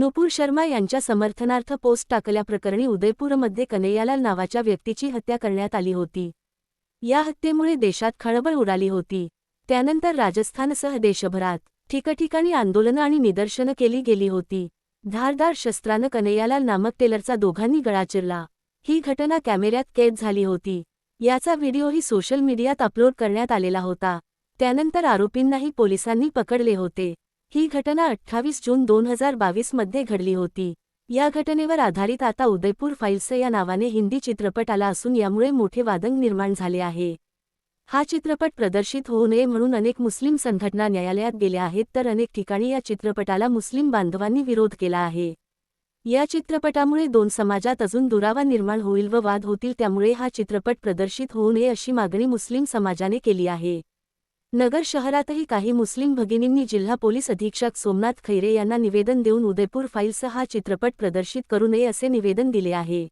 नुपूर शर्मा यांच्या समर्थनार्थ पोस्ट टाकल्याप्रकरणी उदयपूरमध्ये कनैयालाल नावाच्या व्यक्तीची हत्या करण्यात आली होती. या हत्येमुळे देशात खळबळ उडाली होती. त्यानंतर राजस्थानसह देशभरात ठिकठिकाणी आंदोलनं आणि निदर्शनं केली गेली होती. धारदार शस्त्रानं कनैयालाल नामक टेलरचा दोघांनी गळा चिरला. ही घटना कॅमेऱ्यात कैद झाली होती. याचा व्हिडिओही सोशल मीडियात अपलोड करण्यात आलेला होता. त्यानंतर आरोपींनाही पोलिसांनी पकडले होते. ही घटना अठ्ठावीस जून दोन हजार बावीसमध्ये घडली होती. या घटनेवर आधारित आता उदयपूर फाईल्स या नावाने हिंदी चित्रपट आला असून यामुळे मोठे वादंग निर्माण झाले आहे. हा चित्रपट प्रदर्शित होऊ नये म्हणून अनेक मुस्लिम संघटना न्यायालयात गेल्या आहेत तर अनेक ठिकाणी या चित्रपटाला मुस्लिम बांधवांनी विरोध केला आहे. या चित्रपटामुळे दोन समाजात अजून दुरावा निर्माण होईल व वाद होतील त्यामुळे हा चित्रपट प्रदर्शित होऊ नये अशी मागणी मुस्लिम समाजाने केली आहे. नगर शहरातही काही मुस्लिम भगिनींनी जिल्हा पोलीस अधीक्षक सोमनाथ खैरे यांना निवेदन देऊन उदयपूर फाईल्स हा चित्रपट प्रदर्शित करू नये असे निवेदन दिले आहे.